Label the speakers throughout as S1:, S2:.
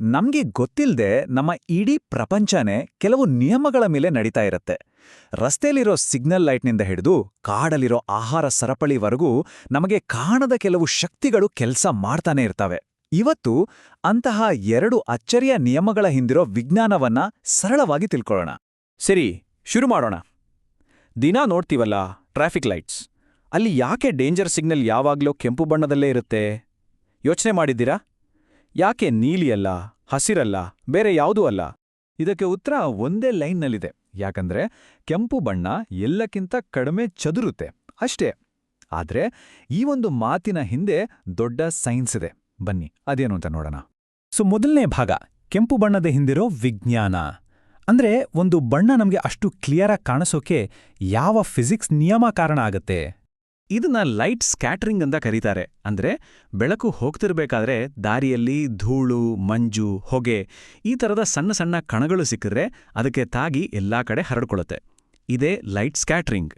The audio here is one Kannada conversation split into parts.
S1: ನಮ್ಗೆ ಗೊತ್ತಿಲ್ಲದೆ ನಮ್ಮ ಇಡೀ ಪ್ರಪಂಚನೇ ಕೆಲವು ನಿಯಮಗಳ ಮೇಲೆ ನಡೀತಾ ಇರತ್ತೆ. ರಸ್ತೆಯಲ್ಲಿರೋ ಸಿಗ್ನಲ್ ಲೈಟ್ನಿಂದ ಹಿಡಿದು ಕಾಡಲ್ಲಿರೋ ಆಹಾರ ಸರಪಳಿವರೆಗೂ ನಮಗೆ ಕಾಣದ ಕೆಲವು ಶಕ್ತಿಗಳು ಕೆಲಸ ಮಾಡ್ತಾನೆ ಇರ್ತವೆ. ಇವತ್ತು ಅಂತಹ ಎರಡು ಅಚ್ಚರಿಯ ನಿಯಮಗಳ ಹಿಂದಿರೋ ವಿಜ್ಞಾನವನ್ನ ಸರಳವಾಗಿ ತಿಳ್ಕೊಳ್ಳೋಣ.
S2: ಸರಿ, ಶುರು ಮಾಡೋಣ. ದಿನ ನೋಡ್ತೀವಲ್ಲ ಟ್ರಾಫಿಕ್ ಲೈಟ್ಸ್. ಅಲ್ಲಿ ಯಾಕೆ ಡೇಂಜರ್ ಸಿಗ್ನಲ್ ಯಾವಾಗ್ಲೂ ಕೆಂಪು ಬಣ್ಣದಲ್ಲೇ ಇರುತ್ತೆ? ಯೋಚನೆ ಮಾಡಿದ್ದೀರಾ? ಯಾಕೆ ನೀಲಿಯಲ್ಲ ಹಸಿರಲ್ಲ, ಬೇರೆ ಯಾವುದೂ ಅಲ್ಲ?
S1: ಇದಕ್ಕೆ ಉತ್ತರ ಒಂದೇ ಲೈನ್ನಲ್ಲಿದೆ. ಯಾಕಂದ್ರೆ ಕೆಂಪು ಬಣ್ಣ ಎಲ್ಲಕ್ಕಿಂತ ಕಡಿಮೆ ಚದುರುತ್ತೆ. ಅಷ್ಟೇ. ಆದ್ರೆ ಈ ಒಂದು ಮಾತಿನ ಹಿಂದೆ ದೊಡ್ಡ ಸೈನ್ಸ್ ಇದೆ. ಬನ್ನಿ, ಅದೇನು ಅಂತ ನೋಡೋಣ. ಸೊ, ಮೊದಲನೇ ಭಾಗ, ಕೆಂಪು ಬಣ್ಣದ ಹಿಂದಿರೋ ವಿಜ್ಞಾನ. ಅಂದ್ರೆ ಒಂದು ಬಣ್ಣ ನಮಗೆ ಅಷ್ಟು ಕ್ಲಿಯರಾಗಿ ಕಾಣಿಸೋಕೆ ಯಾವ ಫಿಸಿಕ್ಸ್ ನಿಯಮ ಕಾರಣ ಆಗತ್ತೆ?
S2: ಇದನ್ನ ಲೈಟ್ ಸ್ಕ್ಯಾಟರಿಂಗ್ ಅಂತ ಕರೀತಾರೆ. ಅಂದ್ರೆ ಬೆಳಕು ಹೋಗ್ತಿರ್ಬೇಕಾದ್ರೆ ದಾರಿಯಲ್ಲಿ ಧೂಳು, ಮಂಜು, ಹೊಗೆ ಈ ಥರದ ಸಣ್ಣ ಸಣ್ಣ ಕಣಗಳು ಸಿಕ್ಕಿದ್ರೆ ಅದಕ್ಕೆ ತಾಗಿ ಎಲ್ಲಾ ಕಡೆ ಹರಡ್ಕೊಳ್ಳುತ್ತೆ. ಇದೇ ಲೈಟ್ ಸ್ಕ್ಯಾಟರಿಂಗ್.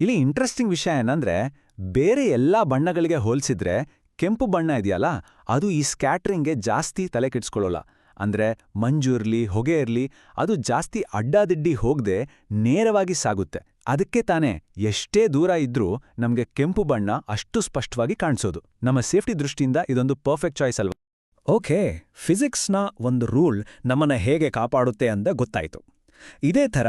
S1: ಇಲ್ಲಿ ಇಂಟ್ರೆಸ್ಟಿಂಗ್ ವಿಷಯ ಏನಂದ್ರೆ ಬೇರೆ ಎಲ್ಲಾ ಬಣ್ಣಗಳಿಗೆ ಹೋಲಿಸಿದ್ರೆ ಕೆಂಪು ಬಣ್ಣ ಇದೆಯಲ್ಲ, ಅದು ಈ ಸ್ಕ್ಯಾಟ್ರಿಂಗ್ಗೆ ಜಾಸ್ತಿ ತಲೆ ಕೆಡಿಸ್ಕೊಳ್ಳೋಲ್ಲ. ಅಂದ್ರೆ ಮಂಜು ಇರಲಿ, ಹೊಗೆ ಇರಲಿ, ಅದು ಜಾಸ್ತಿ ಅಡ್ಡಾದಿಡ್ಡಿ ಹೋಗದೆ ನೇರವಾಗಿ ಸಾಗುತ್ತೆ. ಅದಕ್ಕೆ ತಾನೇ ಎಷ್ಟೇ ದೂರ ಇದ್ರೂ ನಮ್ಗೆ ಕೆಂಪು ಬಣ್ಣ ಅಷ್ಟು ಸ್ಪಷ್ಟವಾಗಿ ಕಾಣಿಸೋದು. ನಮ್ಮ ಸೇಫ್ಟಿ ದೃಷ್ಟಿಯಿಂದ ಇದೊಂದು ಪರ್ಫೆಕ್ಟ್ ಚಾಯ್ಸ್ ಅಲ್ವಾ? ಓಕೆ, ಫಿಸಿಕ್ಸ್ನ ಒಂದು ರೂಲ್ ನಮ್ಮನ್ನ ಹೇಗೆ ಕಾಪಾಡುತ್ತೆ ಅಂತ ಗೊತ್ತಾಯಿತು. ಇದೇ ಥರ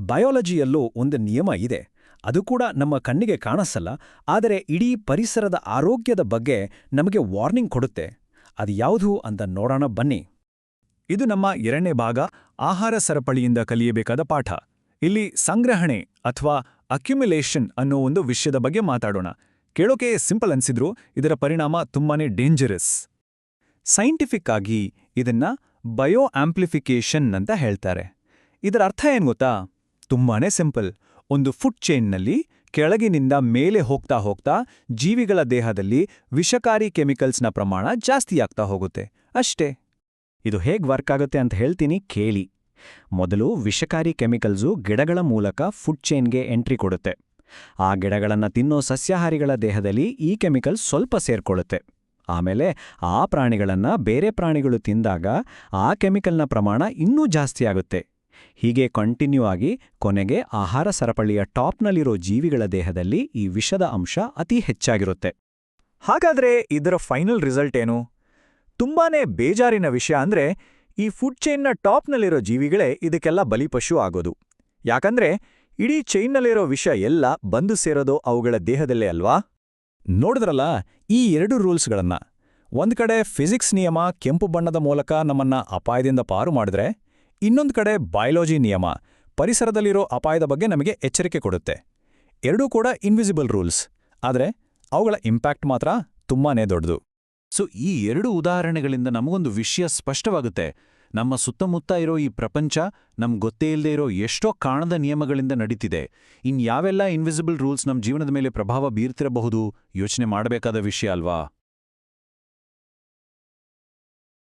S1: ಬಯಾಲಜಿಯಲ್ಲೂ ಒಂದು ನಿಯಮ ಇದೆ. ಅದು ಕೂಡ ನಮ್ಮ ಕಣ್ಣಿಗೆ ಕಾಣಿಸಲ್ಲ, ಆದರೆ ಇಡೀ ಪರಿಸರದ ಆರೋಗ್ಯದ ಬಗ್ಗೆ ನಮಗೆ ವಾರ್ನಿಂಗ್ ಕೊಡುತ್ತೆ. ಅದು ಯಾವುದು ಅಂತ ನೋಡೋಣ ಬನ್ನಿ. ಇದು ನಮ್ಮ ಎರಡನೇ ಭಾಗ, ಆಹಾರ ಸರಪಳಿಯಿಂದ ಕಲಿಯಬೇಕಾದ ಪಾಠ. ಇಲ್ಲಿ ಸಂಗ್ರಹಣೆ. ಅಥವಾ ಅಕ್ಯುಮಿಲೇಷನ್ ಅನ್ನೋ ಒಂದು ವಿಷಯದ ಬಗ್ಗೆ ಮಾತಾಡೋಣ. ಕೇಳೋಕೆ ಸಿಂಪಲ್ ಅನ್ಸಿದ್ರು, ಇದರ ಪರಿಣಾಮ ತುಂಬಾನೇ ಡೇಂಜರಸ್ ಸೈಂಟಿಫಿಕ್ ಆಗಿ ಇದನ್ನ ಬಯೋ ಆಂಪ್ಲಿಫಿಕೇಶನ್ ಅಂತ ಹೇಳ್ತಾರೆ. ಇದರ ಅರ್ಥ ಏನ್ ಗೊತ್ತಾ? ತುಂಬಾನೇ ಸಿಂಪಲ್ ಒಂದು ಫುಡ್ ಚೈನ್ನಲ್ಲಿ ಕೆಳಗಿನಿಂದ ಮೇಲೆ ಹೋಗ್ತಾ ಹೋಗ್ತಾ ಜೀವಿಗಳ ದೇಹದಲ್ಲಿ ವಿಷಕಾರಿ ಕೆಮಿಕಲ್ಸ್ನ ಪ್ರಮಾಣ ಜಾಸ್ತಿಯಾಗ್ತಾ ಹೋಗುತ್ತೆ. ಅಷ್ಟೇ. ಇದು ಹೇಗ್ ವರ್ಕ್ ಆಗುತ್ತೆ ಅಂತ ಹೇಳ್ತೀನಿ ಕೇಳಿ. ಮೊದಲು ವಿಷಕಾರಿ ಕೆಮಿಕಲ್ಸು ಗಿಡಗಳ ಮೂಲಕ ಫುಡ್ ಚೈನ್ಗೆ ಎಂಟ್ರಿ ಕೊಡುತ್ತೆ. ಆ ಗಿಡಗಳನ್ನು ತಿನ್ನೋ ಸಸ್ಯಾಹಾರಿಗಳ ದೇಹದಲ್ಲಿ ಈ ಕೆಮಿಕಲ್ ಸ್ವಲ್ಪ ಸೇರ್ಕೊಳ್ಳುತ್ತೆ. ಆಮೇಲೆ ಆ ಪ್ರಾಣಿಗಳನ್ನ ಬೇರೆ ಪ್ರಾಣಿಗಳು ತಿಂದಾಗ ಆ ಕೆಮಿಕಲ್ನ ಪ್ರಮಾಣ ಇನ್ನೂ ಜಾಸ್ತಿ ಆಗುತ್ತೆ. ಹೀಗೆ ಕಂಟಿನ್ಯೂ ಆಗಿ ಕೊನೆಗೆ ಆಹಾರ ಸರಪಳಿಯ ಟಾಪ್ನಲ್ಲಿರೋ ಜೀವಿಗಳ ದೇಹದಲ್ಲಿ ಈ ವಿಷದ ಅಂಶ ಅತಿ ಹೆಚ್ಚಾಗಿರುತ್ತೆ. ಹಾಗಾದ್ರೆ ಇದರ ಫೈನಲ್ ರಿಸಲ್ಟ್ ಏನು? ತುಂಬಾನೇ ಬೇಜಾರಿನ ವಿಷಯ ಅಂದ್ರೆ ಈ ಫುಡ್ ಚೈನ್ನ ಟಾಪ್ನಲ್ಲಿರೋ ಜೀವಿಗಳೇ ಇದಕ್ಕೆಲ್ಲ ಬಲಿಪಶು ಆಗೋದು. ಯಾಕಂದ್ರೆ ಇಡೀ ಚೈನ್ನಲ್ಲಿರೋ ವಿಷ ಎಲ್ಲ ಬಂದು ಸೇರೋದು ಅವುಗಳ ದೇಹದಲ್ಲೇ ಅಲ್ವಾ? ನೋಡಿದ್ರಲ್ಲ ಈ ಎರಡು ರೂಲ್ಸ್ಗಳನ್ನ. ಒಂದು ಕಡೆ ಫಿಸಿಕ್ಸ್ ನಿಯಮ ಕೆಂಪು ಬಣ್ಣದ ಮೂಲಕ ನಮ್ಮನ್ನ ಅಪಾಯದಿಂದ ಪಾರು ಮಾಡಿದ್ರೆ, ಇನ್ನೊಂದು ಕಡೆ ಬಯಾಲಜಿ ನಿಯಮ ಪರಿಸರದಲ್ಲಿರೋ ಅಪಾಯದ ಬಗ್ಗೆ ನಮಗೆ ಎಚ್ಚರಿಕೆ ಕೊಡುತ್ತೆ. ಎರಡೂ ಕೂಡ ಇನ್ವಿಸಿಬಲ್ ರೂಲ್ಸ್ ಆದರೆ ಅವುಗಳ ಇಂಪ್ಯಾಕ್ಟ್ ಮಾತ್ರ ತುಂಬಾನೇ ದೊಡ್ಡದು.
S2: ಸೊ ಈ ಎರಡು ಉದಾಹರಣೆಗಳಿಂದ ನಮಗೊಂದು ವಿಷಯ ಸ್ಪಷ್ಟವಾಗುತ್ತೆ. ನಮ್ಮ ಸುತ್ತಮುತ್ತ ಇರೋ ಈ ಪ್ರಪಂಚ, ನಮ್ ಗೊತ್ತೇ ಇಲ್ಲದೆ ಇರೋ ಎಷ್ಟೋ ಕಾಣದ ನಿಯಮಗಳಿಂದ ನಡೀತಿದೆ. ಇನ್ ಯಾವೆಲ್ಲ ಇನ್ವಿಸಿಬಲ್ ರೂಲ್ಸ್ ನಮ್ಮ ಜೀವನದ ಮೇಲೆ ಪ್ರಭಾವ ಬೀರ್ತಿರಬಹುದು? ಯೋಚನೆ ಮಾಡಬೇಕಾದ ವಿಷಯ ಅಲ್ವಾ?